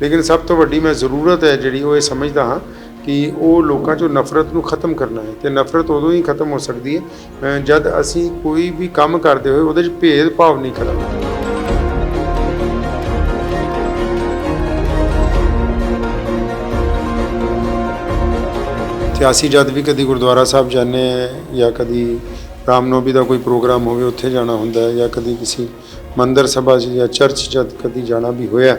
ਲੇਕਿਨ ਸਭ ਤੋਂ ਵੱਡੀ ਮੈਂ ਜ਼ਰੂਰਤ ਹੈ ਜਿਹੜੀ ਉਹ ਇਹ ਸਮਝਦਾ ਹਾਂ ਕਿ ਉਹ ਲੋਕਾਂ 'ਚੋਂ ਨਫ਼ਰਤ ਨੂੰ ਖਤਮ ਕਰਨਾ ਹੈ ਤੇ ਨਫ਼ਰਤ ਉਦੋਂ ਹੀ ਖਤਮ ਹੋ ਸਕਦੀ ਹੈ ਜਦ ਅਸੀਂ ਕੋਈ ਵੀ ਕੰਮ ਕਰਦੇ ਹੋਏ ਉਹਦੇ 'ਚ ਭੇਦ ਭਾਵ ਨਹੀਂ ਕਰਾਂਗੇ ਤੇ ਅਸੀਂ ਜਦ ਵੀ ਕਦੀ ਗੁਰਦੁਆਰਾ ਸਾਹਿਬ ਜਾਂਦੇ ਹਾਂ ਜਾਂ ਕਦੀ ਰਾਮਨੌਮੀ ਦਾ ਕੋਈ ਪ੍ਰੋਗਰਾਮ ਹੋਵੇ, ਉੱਥੇ ਜਾਣਾ ਹੁੰਦਾ ਹੈ ਜਾਂ ਕਦੀ ਕਿਸੇ ਮੰਦਰ ਸਭਾ 'ਚ ਜਾਂ ਚਰਚ ਜਦ ਕਦੀ ਜਾਣਾ ਵੀ ਹੋਇਆ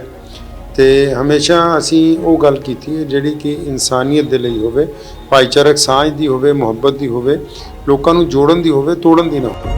ਤੇ ਹਮੇਸ਼ਾ ਅਸੀਂ ਉਹ ਗੱਲ ਕੀਤੀ ਹੈ ਜਿਹੜੀ ਕਿ ਇਨਸਾਨੀਅਤ ਦੇ ਲਈ ਹੋਵੇ ਭਾਈਚਾਰਕ ਸਾਂਝ ਦੀ ਹੋਵੇ ਮੁਹੱਬਤ ਦੀ ਹੋਵੇ ਲੋਕਾਂ ਨੂੰ ਜੋੜਨ ਦੀ ਹੋਵੇ ਤੋੜਨ ਦੀ ਨਾ ਹੋਵੇ।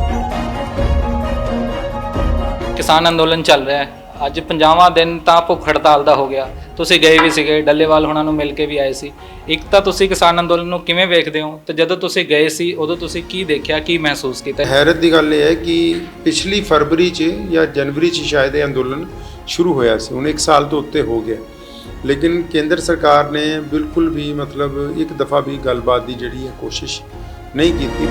ਕਿਸਾਨ ਅੰਦੋਲਨ ਚੱਲ ਰਿਹਾ ਹੈ। ਅੱਜ 50ਵਾਂ ਦਿਨ ਤਾਂ ਭੁੱਖ ਹੜਤਾਲ ਦਾ ਹੋ ਗਿਆ। ਤੁਸੀਂ ਗਏ ਵੀ ਸੀਗੇ ਡੱਲੇਵਾਲ ਹੁਣਾਂ ਨੂੰ ਮਿਲ ਕੇ ਵੀ ਆਏ ਸੀ। ਇੱਕ ਤਾਂ ਤੁਸੀਂ ਕਿਸਾਨ ਅੰਦੋਲਨ ਨੂੰ ਕਿਵੇਂ ਵੇਖਦੇ ਹੋ? ਤੇ ਜਦੋਂ ਤੁਸੀਂ ਗਏ ਸੀ ਉਦੋਂ ਤੁਸੀਂ ਕੀ ਦੇਖਿਆ ਕੀ ਮਹਿਸੂਸ ਕੀਤਾ? ਹੈਰਤ ਦੀ ਗੱਲ ਇਹ ਹੈ ਕਿ ਪਿਛਲੀ ਫਰਵਰੀ 'ਚ ਜਾਂ ਜਨਵਰੀ 'ਚ ਸ਼ਾਇਦ ਇਹ ਅੰਦੋਲਨ ਸ਼ੁਰੂ ਹੋਇਆ ਸੀ, ਹੁਣ 1 ਸਾਲ ਤੋਂ ਉੱਤੇ ਹੋ ਗਿਆ। ਲੇਕਿਨ ਕੇਂਦਰ ਸਰਕਾਰ ਨੇ ਬਿਲਕੁਲ ਵੀ ਮਤਲਬ ਇੱਕ ਦਫਾ ਵੀ ਗੱਲਬਾਤ ਦੀ ਜਿਹੜੀ ਹੈ ਕੋਸ਼ਿਸ਼ ਨਹੀਂ ਕੀਤੀ।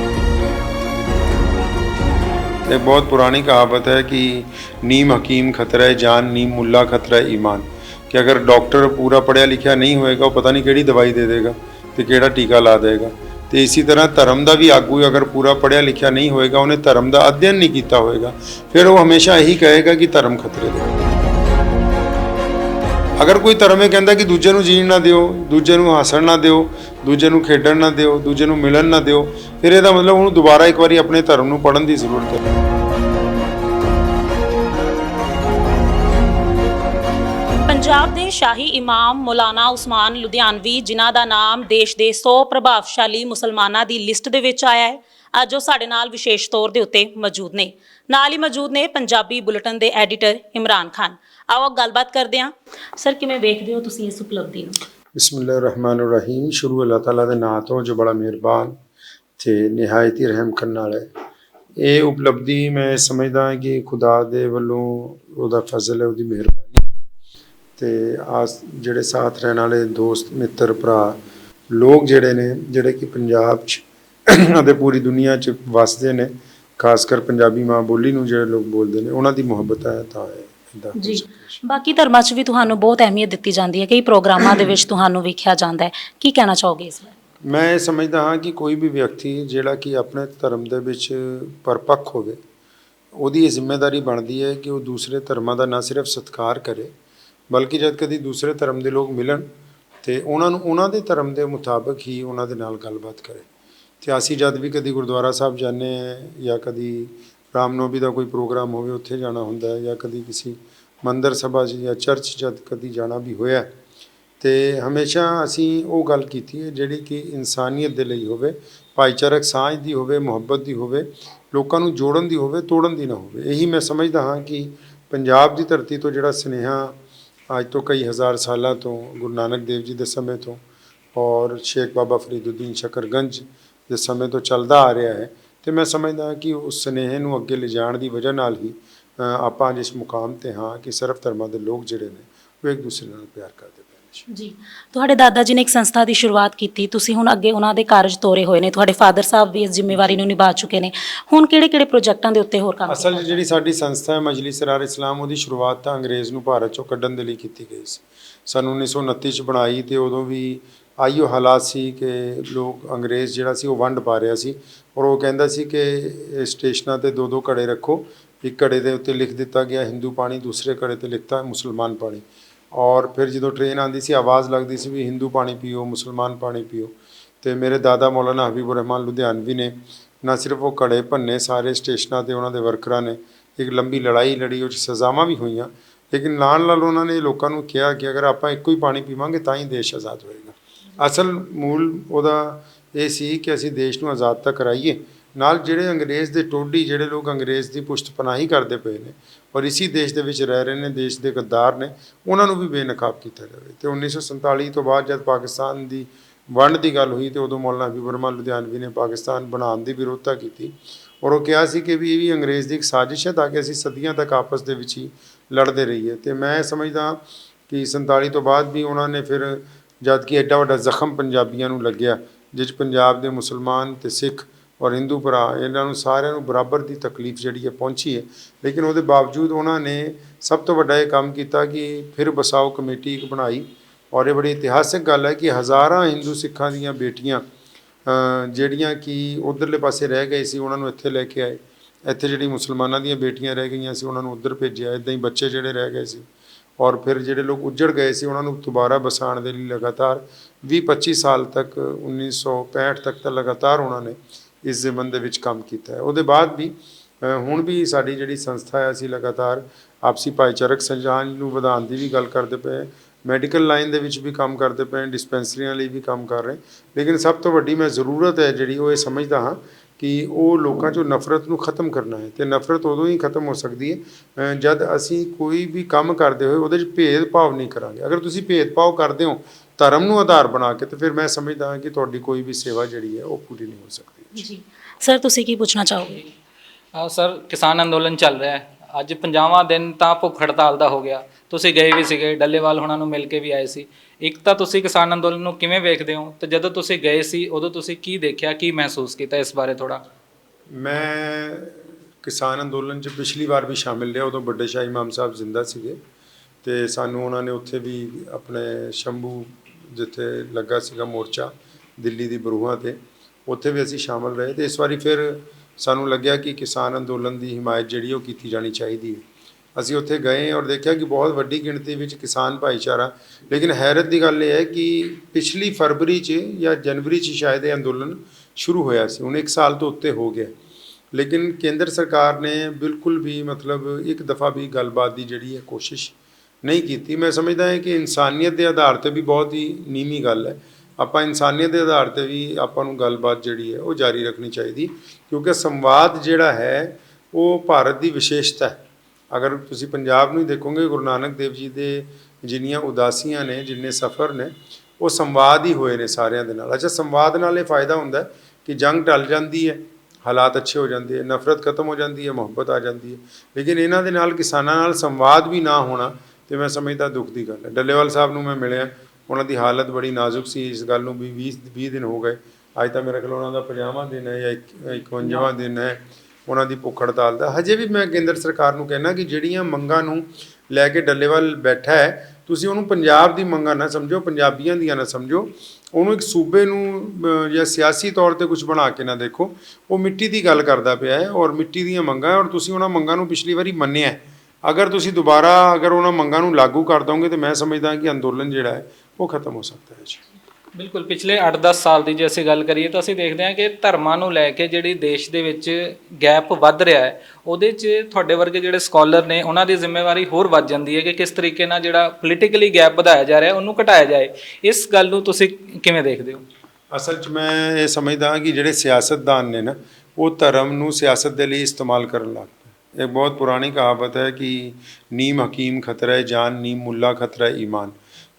ਇਹ ਬਹੁਤ ਪੁਰਾਣੀ ਕਹਾਵਤ ਹੈ ਕਿ ਨੀਮ ਹਕੀਮ ਖਤਰਾ ਹੈ ਜਾਨ ਨੀਮ ਮੁੱਲਾ ਖਤਰਾ ਹੈ ਈਮਾਨ। ਕਿ ਅਗਰ ਡਾਕਟਰ ਪੂਰਾ ਪੜਿਆ ਲਿਖਿਆ ਨਹੀਂ ਹੋਏਗਾ, ਉਹ ਪਤਾ ਨਹੀਂ ਕਿਹੜੀ ਦਵਾਈ ਦੇ ਦੇਗਾ ਤੇ ਕਿਹੜਾ ਟੀਕਾ ਲਾ ਦੇਗਾ। ਤੇ ਇਸੇ ਤਰ੍ਹਾਂ ਧਰਮ ਦਾ ਵੀ ਆਗੂ ਅਗਰ ਪੂਰਾ ਪੜਿਆ ਲਿਖਿਆ ਨਹੀਂ ਹੋਏਗਾ, ਉਹਨੇ ਧਰਮ ਦਾ ਅਧਿਐਨ ਨਹੀਂ ਕੀਤਾ ਹੋਏਗਾ, ਫਿਰ ਉਹ ਹਮੇਸ਼ਾ ਇਹੀ ਕਹੇਗਾ ਕਿ ਧਰਮ ਖਤਰੇ ਦੇ। ਅਗਰ ਕੋਈ ਧਰਮ ਇਹ ਕਹਿੰਦਾ ਕਿ ਦੂਜੇ ਨੂੰ ਜੀਣ ਨਾ ਦਿਓ, ਦੂਜੇ ਨੂੰ ਹੱਸਣ ਨਾ ਦਿਓ, ਦੂਜੇ ਨੂੰ ਖੇਡਣ ਨਾ ਦਿਓ, ਦੂਜੇ ਨੂੰ ਮਿਲਣ ਨਾ ਦਿਓ, ਫਿਰ ਇਹਦਾ ਮਤਲਬ ਉਹਨੂੰ ਦੁਬਾਰਾ ਇੱਕ ਵਾਰੀ ਆਪਣੇ ਧਰਮ ਨੂੰ ਪੜ੍ਹਨ ਦੀ ਜ਼ਰੂਰਤ ਹੈ। ਪੰਜਾਬ ਦੇ ਸ਼ਾਹੀ ਇਮਾਮ ਮੌਲਾਨਾ ਉਸਮਾਨ ਲੁਧਿਆਣਵੀ ਜਿਨ੍ਹਾਂ ਦਾ ਨਾਮ ਦੇਸ਼ ਦੇ 100 ਪ੍ਰਭਾਵਸ਼ਾਲੀ ਮੁਸਲਮਾਨਾਂ ਦੀ ਲਿਸਟ ਦੇ ਵਿੱਚ ਆਇਆ ਹੈ, ਅੱਜ ਉਹ ਸਾਡੇ ਨਾਲ ਵਿਸ਼ੇਸ਼ ਤੌਰ ਦੇ ਉੱਤੇ ਮੌਜੂਦ ਨੇ। ਨਾਲ ਹੀ ਮੌਜੂਦ ਨੇ ਪੰਜਾਬੀ ਬੁਲੇਟਿਨ ਦੇ ਐਡੀਟਰ ਇਮਰਾਨ ਖਾਨ। ਆਓ ਗੱਲਬਾਤ ਕਰਦੇ ਹਾਂ ਸਰ ਕਿਵੇਂ ਵੇਖਦੇ ਹੋ ਤੁਸੀਂ ਇਸ ਉਪਲਬਧੀ ਨੂੰ? ਬਿਸਮਿਲ੍ਲਾਹਿਰਰਹਿਮਾਨਿਰਰਹੀਮ। ਸ਼ੁਰੂ ਅੱਲਾਹ ਤਾਲਾ ਦੇ ਨਾਂ ਤੋਂ ਜੋ ਬੜਾ ਮਿਹਰਬਾਨ ਤੇ ਨਿਹਾਇਤੀ ਰਹਿਮ ਕਰਨ ਵਾਲਾ ਹੈ। ਇਹ ਉਪਲਬਧੀ ਮੈਂ ਸਮਝਦਾ ਹਾਂ ਕਿ ਖੁਦਾ ਦੇ ਵੱਲੋਂ ਉਹਦਾ ਫਜ਼ਲ ਹੈ, ਉਹਦੀ ਮਿਹਰਬਾਨੀ। ਤੇ ਆਸ, ਜਿਹੜੇ ਸਾਥ ਰਹਿਣ ਵਾਲੇ ਦੋਸਤ, ਮਿੱਤਰ, ਭਰਾ, ਲੋਕ ਜਿਹੜੇ ਨੇ, ਜਿਹੜੇ ਕਿ ਪੰਜਾਬ 'ਚ ਅਤੇ ਪੂਰੀ ਦੁਨੀਆ 'ਚ ਵਸਦੇ ਨੇ ਖਾਸ ਕਰ ਪੰਜਾਬੀ ਮਾਂ ਬੋਲੀ ਨੂੰ ਜਿਹੜੇ ਲੋਕ ਬੋਲਦੇ ਨੇ, ਉਹਨਾਂ ਦੀ ਮੁਹੱਬਤ ਹੈ, ਤਾਂ ਹੈ। ਜੀ। ਬਾਕੀ ਧਰਮਾਂ 'ਚ ਵੀ ਤੁਹਾਨੂੰ ਬਹੁਤ ਅਹਿਮੀਅਤ ਦਿੱਤੀ ਜਾਂਦੀ ਹੈ ਕਈ ਪ੍ਰੋਗਰਾਮਾਂ ਦੇ ਵਿੱਚ ਤੁਹਾਨੂੰ ਵੇਖਿਆ ਜਾਂਦਾ ਹੈ। ਕੀ ਕਹਿਣਾ ਚਾਹੋਗੇ ਇਸ ਬਾਰੇ? ਮੈਂ ਇਹ ਸਮਝਦਾ ਹਾਂ ਕਿ ਕੋਈ ਵੀ ਵਿਅਕਤੀ ਜਿਹੜਾ ਕਿ ਆਪਣੇ ਧਰਮ ਦੇ ਵਿੱਚ ਪਰਪੱਕ ਹੋਵੇ ਉਹਦੀ ਇਹ ਜ਼ਿੰਮੇਵਾਰੀ ਬਣਦੀ ਹੈ ਕਿ ਉਹ ਦੂਸਰੇ ਧਰਮਾਂ ਦਾ ਨਾ ਸਿਰਫ ਸਤਿਕਾਰ ਕਰੇ ਬਲਕਿ ਜਦ ਕਦੀ ਦੂਸਰੇ ਧਰਮ ਦੇ ਲੋਕ ਮਿਲਣ ਤੇ ਉਹਨਾਂ ਨੂੰ ਉਹਨਾਂ ਦੇ ਧਰਮ ਦੇ ਮੁਤਾਬਕ ਹੀ ਉਹਨਾਂ ਦੇ ਨਾਲ ਗੱਲਬਾਤ ਕਰੇ। ਤੇ ਅਸੀਂ ਜਦ ਵੀ ਕਦੀ ਗੁਰਦੁਆਰਾ ਸਾਹਿਬ ਜਾਂਦੇ ਹਾਂ ਜਾਂ ਕਦੀ ਰਾਮਨੌਮੀ ਦਾ ਕੋਈ ਪ੍ਰੋਗਰਾਮ ਹੋਵੇ, ਉੱਥੇ ਜਾਣਾ ਹੁੰਦਾ ਹੈ ਜਾਂ ਕਦੀ ਕਿਸੇ ਮੰਦਰ ਸਭਾ 'ਚ ਜਾਂ ਚਰਚ 'ਚ ਕਦੀ ਜਾਣਾ ਵੀ ਹੋਇਆ ਤੇ ਹਮੇਸ਼ਾ ਅਸੀਂ ਉਹ ਗੱਲ ਕੀਤੀ ਹੈ, ਜਿਹੜੀ ਕਿ ਇਨਸਾਨੀਅਤ ਦੇ ਲਈ ਹੋਵੇ, ਭਾਈਚਾਰਕ ਸਾਂਝ ਦੀ ਹੋਵੇ, ਮੁਹੱਬਤ ਦੀ ਹੋਵੇ, ਲੋਕਾਂ ਨੂੰ ਜੋੜਨ ਦੀ ਹੋਵੇ, ਤੋੜਨ ਦੀ ਨਾ ਹੋਵੇ। ਇਹੀ ਮੈਂ ਸਮਝਦਾ ਹਾਂ ਕਿ ਪੰਜਾਬ ਦੀ ਧਰਤੀ ਤੋਂ ਜਿਹੜਾ ਸਨੇਹਾ ਅੱਜ ਤੋਂ ਕਈ ਹਜ਼ਾਰ ਸਾਲਾਂ ਤੋਂ ਗੁਰੂ ਨਾਨਕ ਦੇਵ ਜੀ ਦੇ ਸਮੇਂ ਤੋਂ ਔਰ ਸ਼ੇਖ ਬਾਬਾ ਫਰੀਦੁੱਦੀਨ ਸ਼ਕਰਗੰਜ ਦੇ ਸਮੇਂ ਤੋਂ ਚੱਲਦਾ ਆ ਰਿਹਾ ਹੈ ਤੇ ਮੈਂ ਸਮਝਦਾ ਕਿ ਉਸ ਸਨੇਹ ਨੂੰ ਅੱਗੇ ਲਿਜਾਣ ਦੀ ਵਜ੍ਹਾ ਨਾਲ ਹੀ ਆਪਾਂ ਅੱਜ ਇਸ ਮੁਕਾਮ ਤੇ ਹਾਂ ਕਿ ਸਰਵ ਧਰਮਾਂ ਦੇ ਲੋਕ ਜਿਹੜੇ ਨੇ ਉਹ ਇੱਕ ਦੂਸਰੇ ਨਾਲ ਪਿਆਰ ਕਰਦੇ ਪਏ ਨੇ। ਜੀ। ਤੁਹਾਡੇ ਦਾਦਾ ਜੀ ਨੇ ਇੱਕ ਸੰਸਥਾ ਦੀ ਸ਼ੁਰੂਆਤ ਕੀਤੀ ਤੁਸੀਂ ਹੁਣ ਅੱਗੇ ਉਹਨਾਂ ਦੇ ਕਾਰਜ ਤੋਰੇ ਹੋਏ ਨੇ ਤੁਹਾਡੇ ਫਾਦਰ ਸਾਹਿਬ ਵੀ ਇਸ ਜ਼ਿੰਮੇਵਾਰੀ ਨੂੰ ਨਿਭਾ ਚੁੱਕੇ ਨੇ। ਹੁਣ ਕਿਹੜੇ-ਕਿਹੜੇ ਪ੍ਰੋਜੈਕਟਾਂ ਦੇ ਉੱਤੇ ਹੋਰ ਕੰਮ ਅਸਲ ਜਿਹੜੀ ਸਾਡੀ ਸੰਸਥਾ ਹੈ ਮਜਲਿਸ ਸਰਾਰ ਇਸਲਾਮ ਉਹਦੀ ਸ਼ੁਰੂਆਤ ਤਾਂ ਅੰਗਰੇਜ਼ ਨੂੰ ਭਾਰਤ ਚੋਂ ਕੱਢਣ ਦੇ ਲਈ ਕੀਤੀ ਗਈ ਸੀ। ਸਨ 1929 ਚ ਬਣਾਈ ਤੇ ਉਦੋਂ ਵੀ ਆਈਓ ਹਾਲਾਤ ਸੀ ਕਿ ਲੋਕ ਅੰਗਰੇਜ਼ ਜਿਹੜਾ ਸੀ ਉਹ ਵੰਡ ਪਾ ਰਿਹਾ ਸੀ। ਔਰ ਉਹ ਕਹਿੰਦਾ ਸੀ ਕਿ ਇਹ ਸਟੇਸ਼ਨਾਂ ਤੇ ਦੋ ਦੋ ਘੜੇ ਰੱਖੋ। ਇੱਕ ਘੜੇ ਦੇ ਉੱਤੇ ਲਿਖ ਦਿੱਤਾ ਗਿਆ ਹਿੰਦੂ ਪਾਣੀ, ਦੂਸਰੇ ਘੜੇ ਤੇ ਲਿਖਤਾ ਮੁਸਲਮਾਨ ਪਾਣੀ। ਔਰ ਫਿਰ ਜਦੋਂ ਟ੍ਰੇਨ ਆਂਦੀ ਸੀ, ਆਵਾਜ਼ ਲੱਗਦੀ ਸੀ ਵੀ ਹਿੰਦੂ ਪਾਣੀ ਪੀਓ, ਮੁਸਲਮਾਨ ਪਾਣੀ ਪੀਓ। ਤੇ ਮੇਰੇ ਦਾਦਾ ਮੌਲਾਨਾ ਹਬੀਬੁਰ ਰਹਿਮਾਨ ਲੁਧਿਆਣਵੀ ਨੇ ਨਾ ਸਿਰਫ ਉਹ ਘੜੇ ਭੰਨੇ, ਸਾਰੇ ਸਟੇਸ਼ਨਾਂ ਤੇ ਉਹਨਾਂ ਦੇ ਵਰਕਰਾਂ ਨੇ ਇੱਕ ਲੰਬੀ ਲੜਾਈ ਲੜੀ, ਉਹ 'ਚ ਸਜ਼ਾਵਾਂ ਵੀ ਹੋਈਆਂ। ਲੇਕਿਨ ਨਾਲ ਨਾਲ ਉਹਨਾਂ ਨੇ ਲੋਕਾਂ ਨੂੰ ਕਿਹਾ ਕਿ ਅਗਰ ਆਪਾਂ ਇੱਕੋ ਹੀ ਪਾਣੀ ਪੀਵਾਂਗੇ, ਤਾਂ ਹੀ ਦੇਸ਼ ਆਜ਼ਾਦ ਹੋਏਗਾ। ਅਸਲ ਮੂਲ ਉਹਦਾ ਇਹ ਸੀ ਕਿ ਅਸੀਂ ਦੇਸ਼ ਨੂੰ ਆਜ਼ਾਦ ਤਾਂ ਕਰਾਈਏ। ਨਾਲ ਜਿਹੜੇ ਅੰਗਰੇਜ਼ ਦੇ ਟੋਡੀ ਜਿਹੜੇ ਲੋਕ ਅੰਗਰੇਜ਼ ਦੀ ਪੁਸ਼ਤ ਪਨਾਹੀ ਕਰਦੇ ਪਏ ਨੇ ਔਰ ਇਸੀ ਦੇਸ਼ ਦੇ ਵਿੱਚ ਰਹਿ ਰਹੇ ਨੇ, ਦੇਸ਼ ਦੇ ਗੱਦਾਰ ਨੇ, ਉਹਨਾਂ ਨੂੰ ਵੀ ਬੇਨਕਾਬ ਕੀਤਾ ਜਾਵੇ। ਤੇ 1947 ਤੋਂ ਬਾਅਦ ਜਦ ਪਾਕਿਸਤਾਨ ਦੀ ਵੰਡ ਦੀ ਗੱਲ ਹੋਈ ਤੇ ਉਦੋਂ ਮੌਲਾਨਾ ਹਬੀਬੁਰ ਰਹਿਮਾਨ ਲੁਧਿਆਣਵੀ ਨੇ ਪਾਕਿਸਤਾਨ ਬਣਾਉਣ ਦੀ ਵਿਰੋਧਤਾ ਕੀਤੀ ਔਰ ਉਹ ਕਿਹਾ ਸੀ ਕਿ ਵੀ ਇਹ ਵੀ ਅੰਗਰੇਜ਼ ਦੀ ਇੱਕ ਸਾਜ਼ਿਸ਼ ਹੈ ਤਾਂ ਕਿ ਅਸੀਂ ਸਦੀਆਂ ਤੱਕ ਆਪਸ ਦੇ ਵਿੱਚ ਹੀ ਲੜਦੇ ਰਹੀਏ। ਤੇ ਮੈਂ ਸਮਝਦਾ ਕਿ 47 ਤੋਂ ਬਾਅਦ ਵੀ ਉਹਨਾਂ ਨੇ ਫਿਰ ਜਦ ਕਿ ਐਡਾ ਵੱਡਾ ਜ਼ਖਮ ਪੰਜਾਬੀਆਂ ਨੂੰ ਲੱਗਿਆ ਜਿਸ 'ਚ ਪੰਜਾਬ ਦੇ ਮੁਸਲਮਾਨ ਤੇ ਸਿੱਖ ਔਰ ਹਿੰਦੂ ਭਰਾ ਇਹਨਾਂ ਨੂੰ ਸਾਰਿਆਂ ਨੂੰ ਬਰਾਬਰ ਦੀ ਤਕਲੀਫ ਜਿਹੜੀ ਹੈ ਪਹੁੰਚੀ ਹੈ। ਲੇਕਿਨ ਉਹਦੇ ਬਾਵਜੂਦ ਉਹਨਾਂ ਨੇ ਸਭ ਤੋਂ ਵੱਡਾ ਇਹ ਕੰਮ ਕੀਤਾ ਕਿ ਫਿਰ ਬਸਾਓ ਕਮੇਟੀ ਇੱਕ ਬਣਾਈ ਔਰ ਇਹ ਬੜੀ ਇਤਿਹਾਸਿਕ ਗੱਲ ਹੈ ਕਿ ਹਜ਼ਾਰਾਂ ਹਿੰਦੂ ਸਿੱਖਾਂ ਦੀਆਂ ਬੇਟੀਆਂ ਜਿਹੜੀਆਂ ਕਿ ਉਧਰਲੇ ਪਾਸੇ ਰਹਿ ਗਏ ਸੀ, ਉਹਨਾਂ ਨੂੰ ਇੱਥੇ ਲੈ ਕੇ ਆਏ। ਇੱਥੇ ਜਿਹੜੀ ਮੁਸਲਮਾਨਾਂ ਦੀਆਂ ਬੇਟੀਆਂ ਰਹਿ ਗਈਆਂ ਸੀ, ਉਹਨਾਂ ਨੂੰ ਉਧਰ ਭੇਜਿਆ। ਇਦਾਂ ਹੀ ਬੱਚੇ ਜਿਹੜੇ ਰਹਿ ਗਏ ਸੀ। ਔਰ ਫਿਰ ਜਿਹੜੇ ਲੋਕ ਉੱਜੜ ਗਏ ਸੀ, ਉਹਨਾਂ ਨੂੰ ਦੁਬਾਰਾ ਬਸਾਉਣ ਦੇ ਲਈ ਲਗਾਤਾਰ 20-25 ਸਾਲ ਤੱਕ 1965 ਤੱਕ ਤਾਂ ਲਗਾਤਾਰ ਉਹਨਾਂ ਨੇ ਇਸ ਜ਼ਮਨ ਦੇ ਵਿੱਚ ਕੰਮ ਕੀਤਾ ਹੈ। ਉਹਦੇ ਬਾਅਦ ਵੀ ਹੁਣ ਵੀ ਸਾਡੀ ਜਿਹੜੀ ਸੰਸਥਾ ਹੈ, ਅਸੀਂ ਲਗਾਤਾਰ ਆਪਸੀ ਭਾਈਚਾਰਕ ਸੰਜਾਨ ਨੂੰ ਵਧਾਉਣ ਦੀ ਵੀ ਗੱਲ ਕਰਦੇ ਪਏ ਮੈਡੀਕਲ ਲਾਈਨ ਦੇ ਵਿੱਚ ਵੀ ਕੰਮ ਕਰਦੇ ਪਏ ਡਿਸਪੈਂਸਰੀਆਂ ਲਈ ਵੀ ਕੰਮ ਕਰ ਰਹੇ ਲੇਕਿਨ ਸਭ ਤੋਂ ਵੱਡੀ ਮੈਂ ਜ਼ਰੂਰਤ ਹੈ ਜਿਹੜੀ ਉਹ ਇਹ ਸਮਝਦਾ ਹਾਂ ਕਿ ਉਹ ਲੋਕਾਂ 'ਚੋਂ ਨਫ਼ਰਤ ਨੂੰ ਖਤਮ ਕਰਨਾ ਹੈ ਤੇ ਨਫ਼ਰਤ ਉਦੋਂ ਹੀ ਖਤਮ ਹੋ ਸਕਦੀ ਹੈ ਜਦ ਅਸੀਂ ਕੋਈ ਵੀ ਕੰਮ ਕਰਦੇ ਹੋਏ ਉਹਦੇ 'ਚ ਭੇਦਭਾਵ ਨਹੀਂ ਕਰਾਂਗੇ। ਅਗਰ ਤੁਸੀਂ ਭੇਦਭਾਵ ਕਰਦੇ ਹੋ ਧਰਮ ਨੂੰ ਆਧਾਰ ਬਣਾ ਕੇ ਤੇ ਫਿਰ ਮੈਂ ਸਮਝਦਾ ਹਾਂ ਕਿ ਤੁਹਾਡੀ ਕੋਈ ਵੀ ਸੇਵਾ ਜਿਹੜੀ ਹੈ ਉਹ ਪੂਰੀ ਨਹੀਂ ਹੋ ਸਕਦੀ। ਜੀ। ਸਰ ਤੁਸੀਂ ਕੀ ਪੁੱਛਣਾ ਚਾਹੋਗੇ? ਆ ਸਰ ਕਿਸਾਨ ਅੰਦੋਲਨ ਚੱਲ ਰਿਹਾ ਹੈ। ਅੱਜ 50ਵਾਂ ਦਿਨ ਤਾਂ ਭੁੱਖ ਹੜਤਾਲ ਦਾ ਹੋ ਗਿਆ। ਤੁਸੀਂ ਗਏ ਵੀ ਸੀਗੇ, ਡੱਲੇਵਾਲ ਹੁਣਾਂ ਨੂੰ ਮਿਲ ਕੇ ਵੀ ਆਏ ਸੀ। ਇੱਕ ਤਾਂ ਤੁਸੀਂ ਕਿਸਾਨ ਅੰਦੋਲਨ ਨੂੰ ਕਿਵੇਂ ਵੇਖਦੇ ਹੋ? ਤੇ ਜਦੋਂ ਤੁਸੀਂ ਗਏ ਸੀ, ਉਦੋਂ ਤੁਸੀਂ ਕੀ ਦੇਖਿਆ, ਕੀ ਮਹਿਸੂਸ ਕੀਤਾ ਇਸ ਬਾਰੇ ਥੋੜਾ ਮੈਂ ਕਿਸਾਨ ਅੰਦੋਲਨ 'ਚ ਪਿਛਲੀ ਵਾਰ ਵੀ ਸ਼ਾਮਿਲ ਰਿਹਾ, ਉਦੋਂ ਵੱਡੇ ਸ਼ਾਹ ਇਮਾਮ ਸਾਹਿਬ ਜ਼ਿੰਦਾ ਸੀਗੇ। ਤੇ ਸਾਨੂੰ ਉਹਨਾਂ ਨੇ ਉੱਥੇ ਵੀ ਆਪਣੇ ਸ਼ੰਭੂ ਜਿੱਥੇ ਲੱਗਾ ਸੀਗਾ ਮੋਰਚਾ, ਦਿੱਲੀ ਦੀ ਬਰੂਹਾਂ ਤੇ, ਉੱਥੇ ਵੀ ਅਸੀਂ ਸ਼ਾਮਿਲ ਰਹੇ। ਤੇ ਇਸ ਵਾਰੀ ਫਿਰ ਸਾਨੂੰ ਲੱਗਿਆ ਕਿ ਕਿਸਾਨ ਅੰਦੋਲਨ ਦੀ ਹਿਮਾਇਤ ਜਿਹੜੀ ਉਹ ਕੀਤੀ ਜਾਣੀ ਚਾਹੀਦੀ ਹੈ। ਅਸੀਂ ਉੱਥੇ ਗਏ ਔਰ ਦੇਖਿਆ ਕਿ ਬਹੁਤ ਵੱਡੀ ਗਿਣਤੀ ਵਿੱਚ ਕਿਸਾਨ ਭਾਈਚਾਰਾ, ਲੇਕਿਨ ਹੈਰਤ ਦੀ ਗੱਲ ਇਹ ਹੈ ਕਿ ਪਿਛਲੀ ਫਰਵਰੀ 'ਚ ਜਾਂ ਜਨਵਰੀ 'ਚ ਸ਼ਾਇਦ ਇਹ ਅੰਦੋਲਨ ਸ਼ੁਰੂ ਹੋਇਆ ਸੀ, ਹੁਣ ਇੱਕ ਸਾਲ ਤੋਂ ਉੱਤੇ ਹੋ ਗਿਆ। ਲੇਕਿਨ ਕੇਂਦਰ ਸਰਕਾਰ ਨੇ ਬਿਲਕੁਲ ਵੀ ਮਤਲਬ ਇੱਕ ਦਫਾ ਵੀ ਗੱਲਬਾਤ ਦੀ ਜਿਹੜੀ ਹੈ ਕੋਸ਼ਿਸ਼ ਨਹੀਂ ਕੀਤੀ। ਮੈਂ ਸਮਝਦਾ ਹਾਂ ਕਿ ਇਨਸਾਨੀਅਤ ਦੇ ਆਧਾਰ ਤੇ ਵੀ ਬਹੁਤ ਹੀ ਨੀਵੀਂ ਗੱਲ ਹੈ। ਆਪਾਂ ਇਨਸਾਨੀਅਤ ਦੇ ਆਧਾਰ ਤੇ ਵੀ ਆਪਾਂ ਨੂੰ ਗੱਲਬਾਤ ਜਿਹੜੀ ਹੈ ਉਹ ਜਾਰੀ ਰੱਖਣੀ ਚਾਹੀਦੀ। ਕਿਉਂਕਿ ਸੰਵਾਦ ਜਿਹੜਾ ਹੈ, ਉਹ ਭਾਰਤ ਦੀ ਵਿਸ਼ੇਸ਼ਤਾ ਹੈ। ਅਗਰ ਤੁਸੀਂ ਪੰਜਾਬ ਨੂੰ ਹੀ ਦੇਖੋਗੇ, ਗੁਰੂ ਨਾਨਕ ਦੇਵ ਜੀ ਦੇ ਜਿੰਨੀਆਂ ਉਦਾਸੀਆਂ ਨੇ, ਜਿੰਨੇ ਸਫ਼ਰ ਨੇ, ਉਹ ਸੰਵਾਦ ਹੀ ਹੋਏ ਨੇ ਸਾਰਿਆਂ ਦੇ ਨਾਲ। ਅੱਛਾ, ਸੰਵਾਦ ਨਾਲ ਇਹ ਫਾਇਦਾ ਹੁੰਦਾ ਕਿ ਜੰਗ ਟਲ ਜਾਂਦੀ ਹੈ, ਹਾਲਾਤ ਅੱਛੇ ਹੋ ਜਾਂਦੇ ਹੈ, ਨਫ਼ਰਤ ਖਤਮ ਹੋ ਜਾਂਦੀ ਹੈ, ਮੁਹੱਬਤ ਆ ਜਾਂਦੀ ਹੈ। ਲੇਕਿਨ ਇਹਨਾਂ ਦੇ ਨਾਲ, ਕਿਸਾਨਾਂ ਨਾਲ ਸੰਵਾਦ ਵੀ ਨਾ ਹੋਣਾ, ਤੇ ਮੈਂ ਸਮਝਦਾ ਦੁੱਖ ਦੀ ਗੱਲ ਹੈ। ਡੱਲੇਵਾਲ ਸਾਹਿਬ ਨੂੰ ਮੈਂ ਮਿਲਿਆ, ਉਹਨਾਂ ਦੀ ਹਾਲਤ ਬੜੀ ਨਾਜ਼ੁਕ ਸੀ, ਇਸ ਗੱਲ ਨੂੰ ਵੀ 20 20 ਦਿਨ ਹੋ ਗਏ। ਅੱਜ ਤਾਂ ਮੇਰੇ ਖਿਆਲ ਉਹਨਾਂ ਦਾ 50ਵਾਂ ਦਿਨ ਹੈ ਜਾਂ 51ਵਾਂ ਦਿਨ ਹੈ, ਉਹਨਾਂ ਦੀ ਭੁੱਖ ਹੜਤਾਲ ਦਾ। ਹਜੇ ਵੀ ਮੈਂ ਕੇਂਦਰ ਸਰਕਾਰ ਨੂੰ ਕਹਿਣਾ ਕਿ ਜਿਹੜੀਆਂ ਮੰਗਾਂ ਨੂੰ ਲੈ ਕੇ ਡੱਲੇਵਾਲ ਬੈਠਾ ਹੈ, ਤੁਸੀਂ ਉਹਨੂੰ ਪੰਜਾਬ ਦੀ ਮੰਗਾਂ ਨਾ ਸਮਝੋ, ਪੰਜਾਬੀਆਂ ਦੀਆਂ ਨਾ ਸਮਝੋ। ਉਹਨੂੰ ਇੱਕ ਸੂਬੇ ਨੂੰ ਜਾਂ ਸਿਆਸੀ ਤੌਰ ਤੇ ਕੁਝ ਬਣਾ ਕੇ ਨਾ ਦੇਖੋ। ਉਹ ਮਿੱਟੀ ਦੀ ਗੱਲ ਕਰਦਾ ਪਿਆ ਹੈ ਔਰ ਮਿੱਟੀ ਦੀਆਂ ਮੰਗਾਂ, ਔਰ ਤੁਸੀਂ ਉਹਨਾਂ ਮੰਗਾਂ ਨੂੰ ਪਿਛਲੀ ਵਾਰੀ ਮੰਨਿਆ ਅਗਰ ਤੁਸੀਂ ਦੁਬਾਰਾ ਅਗਰ ਉਹਨਾਂ ਮੰਗਾਂ ਨੂੰ ਲਾਗੂ ਕਰ ਦੋਗੇ ਤੇ ਮੈਂ ਸਮਝਦਾ ਕਿ ਅੰਦੋਲਨ ਜਿਹੜਾ ਹੈ, ਉਹ ਖਤਮ ਹੋ ਸਕਦਾ ਹੈ ਜੀ। ਬਿਲਕੁਲ, ਪਿਛਲੇ 8-10 ਸਾਲ ਦੀ ਜੇ ਅਸੀਂ ਗੱਲ ਕਰੀਏ ਤਾਂ ਅਸੀਂ ਦੇਖਦੇ ਹਾਂ ਕਿ ਧਰਮਾਂ ਨੂੰ ਲੈ ਕੇ ਜਿਹੜੀ ਦੇਸ਼ ਦੇ ਵਿੱਚ ਗੈਪ ਵੱਧ ਰਿਹਾ ਹੈ, ਉਹਦੇ 'ਚ ਤੁਹਾਡੇ ਵਰਗੇ ਜਿਹੜੇ ਸਕਾਲਰ ਨੇ, ਉਹਨਾਂ ਦੀ ਜ਼ਿੰਮੇਵਾਰੀ ਹੋਰ ਵੱਧ ਜਾਂਦੀ ਹੈ ਕਿ ਕਿਸ ਤਰੀਕੇ ਨਾਲ ਜਿਹੜਾ ਪੋਲੀਟੀਕਲੀ ਗੈਪ ਵਧਾਇਆ ਜਾ ਰਿਹਾ, ਉਹਨੂੰ ਘਟਾਇਆ ਜਾਏ। ਇਸ ਗੱਲ ਨੂੰ ਤੁਸੀਂ ਕਿਵੇਂ ਦੇਖਦੇ ਹੋ? ਅਸਲ 'ਚ ਮੈਂ ਇਹ ਸਮਝਦਾ ਕਿ ਜਿਹੜੇ ਸਿਆਸਤਦਾਨ ਨੇ ਨਾ, ਉਹ ਧਰਮ ਨੂੰ ਸਿਆਸਤ ਦੇ ਲਈ ਇਸਤੇਮਾਲ ਕਰਨ ਲੱਗ ਪਏ। ਇੱਕ ਬਹੁਤ ਪੁਰਾਣੀ ਕਹਾਵਤ ਹੈ ਕਿ ਨੀਮ ਹਕੀਮ ਖਤਰਾ ਹੈ, ਜਾਨ ਨੀਮ ਮੁੱਲਾ ਖਤਰਾ ਹੈ, ਈਮਾਨ।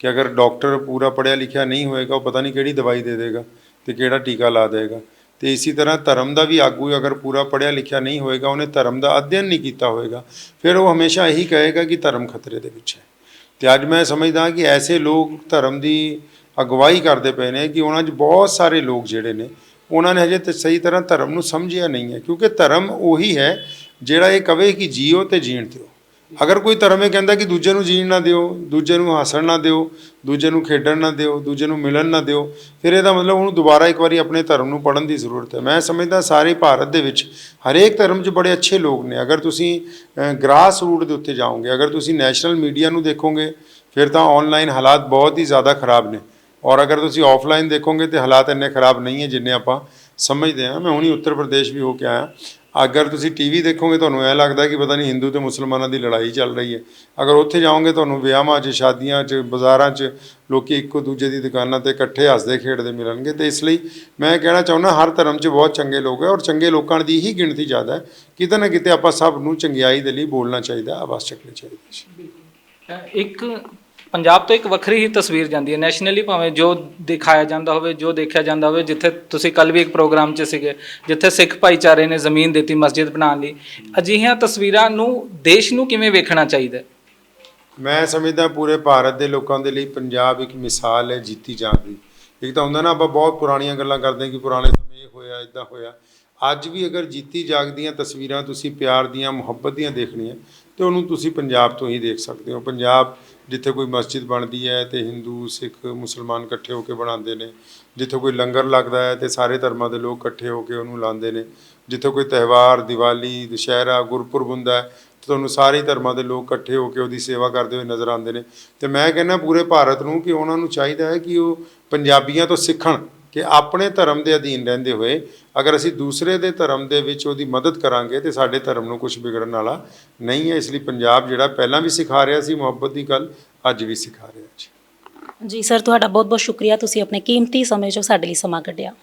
ਕਿ ਅਗਰ ਡਾਕਟਰ ਪੂਰਾ ਪੜਿਆ ਲਿਖਿਆ ਨਹੀਂ ਹੋਏਗਾ, ਉਹ ਪਤਾ ਨਹੀਂ ਕਿਹੜੀ ਦਵਾਈ ਦੇ ਦੇਗਾ ਤੇ ਕਿਹੜਾ ਟੀਕਾ ਲਾ ਦੇਗਾ। ਤੇ ਇਸੇ ਤਰ੍ਹਾਂ ਧਰਮ ਦਾ ਵੀ ਆਗੂ ਅਗਰ ਪੂਰਾ ਪੜਿਆ ਲਿਖਿਆ ਨਹੀਂ ਹੋਏਗਾ, ਉਹਨੇ ਧਰਮ ਦਾ ਅਧਿਐਨ ਨਹੀਂ ਕੀਤਾ ਹੋਏਗਾ, ਫਿਰ ਉਹ ਹਮੇਸ਼ਾ ਇਹੀ ਕਹੇਗਾ ਕਿ ਧਰਮ ਖਤਰੇ ਦੇ ਵਿੱਚ ਹੈ। ਤੇ ਅੱਜ ਮੈਂ ਸਮਝਦਾ ਕਿ ਐਸੇ ਲੋਕ ਧਰਮ ਦੀ ਅਗਵਾਈ ਕਰਦੇ ਪਏ ਨੇ ਕਿ ਉਹਨਾਂ 'ਚ ਬਹੁਤ ਸਾਰੇ ਲੋਕ ਜਿਹੜੇ ਨੇ, ਉਹਨਾਂ ਨੇ ਹਜੇ ਤੇ ਸਹੀ ਤਰ੍ਹਾਂ ਧਰਮ ਨੂੰ ਸਮਝਿਆ ਨਹੀਂ ਹੈ, ਕਿਉਂਕਿ ਧਰਮ ਉਹੀ ਹੈ ਜਿਹੜਾ ਇਹ ਕਵੇ ਕਿ ਜੀਓ ਤੇ ਜੀਣ ਦਿਓ ਅਗਰ ਕੋਈ ਧਰਮ ਇਹ ਕਹਿੰਦਾ ਕਿ ਦੂਜੇ ਨੂੰ ਜੀਣ ਨਾ ਦਿਓ, ਦੂਜੇ ਨੂੰ ਹੱਸਣ ਨਾ ਦਿਓ, ਦੂਜੇ ਨੂੰ ਖੇਡਣ ਨਾ ਦਿਓ, ਦੂਜੇ ਨੂੰ ਮਿਲਣ ਨਾ ਦਿਓ, ਫਿਰ ਇਹਦਾ ਮਤਲਬ ਉਹਨੂੰ ਦੁਬਾਰਾ ਇੱਕ ਵਾਰੀ ਆਪਣੇ ਧਰਮ ਨੂੰ ਪੜ੍ਹਨ ਦੀ ਜ਼ਰੂਰਤ ਹੈ। ਮੈਂ ਸਮਝਦਾ ਸਾਰੇ ਭਾਰਤ ਦੇ ਵਿੱਚ ਹਰੇਕ ਧਰਮ 'ਚ ਬੜੇ ਅੱਛੇ ਲੋਕ ਨੇ। ਅਗਰ ਤੁਸੀਂ ਗ੍ਰਾਸ ਰੂਟ ਦੇ ਉੱਤੇ ਜਾਓਗੇ, ਅਗਰ ਤੁਸੀਂ ਨੈਸ਼ਨਲ ਮੀਡੀਆ ਨੂੰ ਦੇਖੋਗੇ, ਫਿਰ ਤਾਂ ਆਨਲਾਈਨ ਹਾਲਾਤ ਬਹੁਤ ਹੀ ਜ਼ਿਆਦਾ ਖਰਾਬ ਨੇ। ਔਰ ਅਗਰ ਤੁਸੀਂ ਆਫਲਾਈਨ ਦੇਖੋਗੇ ਤੇ ਹਾਲਾਤ ਇੰਨੇ ਖਰਾਬ ਨਹੀਂ ਹੈ ਜਿੰਨੇ ਆਪਾਂ ਸਮਝਦੇ ਹਾਂ। ਮੈਂ ਹੁਣੀ ਉੱਤਰ ਪ੍ਰਦੇਸ਼ ਵੀ ਹੋ ਕੇ ਆਇਆ। ਅਗਰ ਤੁਸੀਂ ਟੀਵੀ ਦੇਖੋਗੇ, ਤੁਹਾਨੂੰ ਐ ਲੱਗਦਾ ਕਿ ਪਤਾ ਨਹੀਂ ਹਿੰਦੂ ਤੇ ਮੁਸਲਮਾਨਾਂ ਦੀ ਲੜਾਈ ਚੱਲ ਰਹੀ ਹੈ। ਅਗਰ ਉੱਥੇ ਜਾਓਗੇ, ਤੁਹਾਨੂੰ ਵਿਆਹਾਂ 'ਚ, ਸ਼ਾਦੀਆਂ 'ਚ, ਬਾਜ਼ਾਰਾਂ 'ਚ ਲੋਕੀ ਇੱਕੋ ਦੂਜੇ ਦੀ ਦੁਕਾਨਾਂ ਤੇ ਇਕੱਠੇ ਹੱਸਦੇ, ਖੇਡਦੇ ਮਿਲਣਗੇ। ਤੇ ਇਸ ਲਈ ਮੈਂ ਕਹਿਣਾ ਚਾਹੁੰਦਾ, ਹਰ ਧਰਮ 'ਚ ਬਹੁਤ ਚੰਗੇ ਲੋਕ ਹੈ ਔਰ ਚੰਗੇ ਲੋਕਾਂ ਦੀ ਹੀ ਗਿਣਤੀ ਜ਼ਿਆਦਾ ਹੈ। ਕਿਤੇ ਨਾ ਕਿਤੇ ਆਪਾਂ ਸਭ ਨੂੰ ਚੰਗਿਆਈ ਦੇ ਲਈ ਬੋਲਣਾ ਚਾਹੀਦਾ, ਆਵਾਜ਼ ਚੱਕਣੀ ਚਾਹੀਦੀ ਹੈ। ਇੱਕ ਪੰਜਾਬ ਤੋਂ ਇੱਕ ਵੱਖਰੀ ਹੀ ਤਸਵੀਰ ਜਾਂਦੀ ਹੈ ਨੈਸ਼ਨਲੀ ਭਾਵੇਂ ਜੋ ਦਿਖਾਇਆ ਜਾਂਦਾ ਹੋਵੇ, ਜੋ ਦੇਖਿਆ ਜਾਂਦਾ ਹੋਵੇ, ਜਿੱਥੇ ਤੁਸੀਂ ਕੱਲ ਵੀ ਇੱਕ ਪ੍ਰੋਗਰਾਮ 'ਚ ਸੀਗੇ, ਜਿੱਥੇ ਸਿੱਖ ਭਾਈਚਾਰੇ ਨੇ ਜ਼ਮੀਨ ਦਿੱਤੀ ਮਸਜਿਦ ਬਣਾਉਣ ਲਈ, ਅਜਿਹੀਆਂ ਤਸਵੀਰਾਂ ਨੂੰ ਦੇਸ਼ ਨੂੰ ਕਿਵੇਂ ਵੇਖਣਾ ਚਾਹੀਦਾ ਮੈਂ ਸਮਝਦਾ ਪੂਰੇ ਭਾਰਤ ਦੇ ਲੋਕਾਂ ਦੇ ਲਈ ਪੰਜਾਬ ਇੱਕ ਮਿਸਾਲ ਹੈ ਜੀਤੀ ਜਾਣ ਦੀ। ਇੱਕ ਤਾਂ ਹੁੰਦਾ ਨਾ, ਆਪਾਂ ਬਹੁਤ ਪੁਰਾਣੀਆਂ ਗੱਲਾਂ ਕਰਦੇ ਹਾਂ ਕਿ ਪੁਰਾਣੇ ਸਮੇਂ ਇਹ ਹੋਇਆ, ਇਦਾਂ ਹੋਇਆ। ਅੱਜ ਵੀ ਅਗਰ ਜੀਤੀ ਜਾਗਦੀਆਂ ਤਸਵੀਰਾਂ ਤੁਸੀਂ ਪਿਆਰ ਦੀਆਂ, ਮੁਹੱਬਤ ਦੀਆਂ ਦੇਖਣੀਆਂ ਤੇ ਉਹਨੂੰ ਤੁਸੀਂ ਪੰਜਾਬ ਤੋਂ ਹੀ ਦੇਖ ਸਕਦੇ ਹੋ। ਪੰਜਾਬ ਜਿੱਥੇ ਕੋਈ ਮਸਜਿਦ ਬਣਦੀ ਹੈ ਤੇ ਹਿੰਦੂ, ਸਿੱਖ, ਮੁਸਲਮਾਨ ਇਕੱਠੇ ਹੋ ਕੇ ਬਣਾਉਂਦੇ ਨੇ। ਜਿੱਥੇ ਕੋਈ ਲੰਗਰ ਲੱਗਦਾ ਹੈ ਤੇ ਸਾਰੇ ਧਰਮਾਂ ਦੇ ਲੋਕ ਇਕੱਠੇ ਹੋ ਕੇ ਉਹਨੂੰ ਲਾਉਂਦੇ ਨੇ। ਜਿੱਥੇ ਕੋਈ ਤਿਉਹਾਰ, ਦੀਵਾਲੀ, ਦੁਸ਼ਹਿਰਾ, ਗੁਰਪੁਰਬ ਹੁੰਦਾ ਹੈ ਤੁਹਾਨੂੰ ਸਾਰੇ ਧਰਮਾਂ ਦੇ ਲੋਕ ਇਕੱਠੇ ਹੋ ਕੇ ਉਹਦੀ ਸੇਵਾ ਕਰਦੇ ਹੋਏ ਨਜ਼ਰ ਆਉਂਦੇ ਨੇ। ਤੇ ਮੈਂ ਕਹਿੰਦਾ ਪੂਰੇ ਭਾਰਤ ਨੂੰ ਕਿ ਉਹਨਾਂ ਨੂੰ ਚਾਹੀਦਾ ਹੈ ਕਿ ਉਹ ਪੰਜਾਬੀਆਂ ਤੋਂ ਸਿੱਖਣ। ਕਿ ਆਪਣੇ ਧਰਮ ਦੇ ਅਧੀਨ ਰਹਿੰਦੇ ਹੋਏ ਅਗਰ ਅਸੀਂ ਦੂਸਰੇ ਦੇ ਧਰਮ ਦੇ ਵਿੱਚ ਉਹਦੀ ਮਦਦ ਕਰਾਂਗੇ ਤੇ ਸਾਡੇ ਧਰਮ ਨੂੰ ਕੁਝ ਵਿਗੜਨ ਵਾਲਾ ਨਹੀਂ ਹੈ। ਇਸ ਲਈ ਪੰਜਾਬ ਜਿਹੜਾ ਪਹਿਲਾਂ ਵੀ ਸਿਖਾ ਰਿਹਾ ਸੀ ਮੁਹੱਬਤ ਦੀ ਗੱਲ, ਅੱਜ ਵੀ ਸਿਖਾ ਰਿਹਾ ਜੀ। ਜੀ ਸਰ, ਤੁਹਾਡਾ ਬਹੁਤ ਬਹੁਤ ਸ਼ੁਕਰੀਆ। ਤੁਸੀਂ ਆਪਣੇ ਕੀਮਤੀ ਸਮੇਂ ਚੋਂ ਸਾਡੇ ਲਈ ਸਮਾਂ ਕੱਢਿਆ।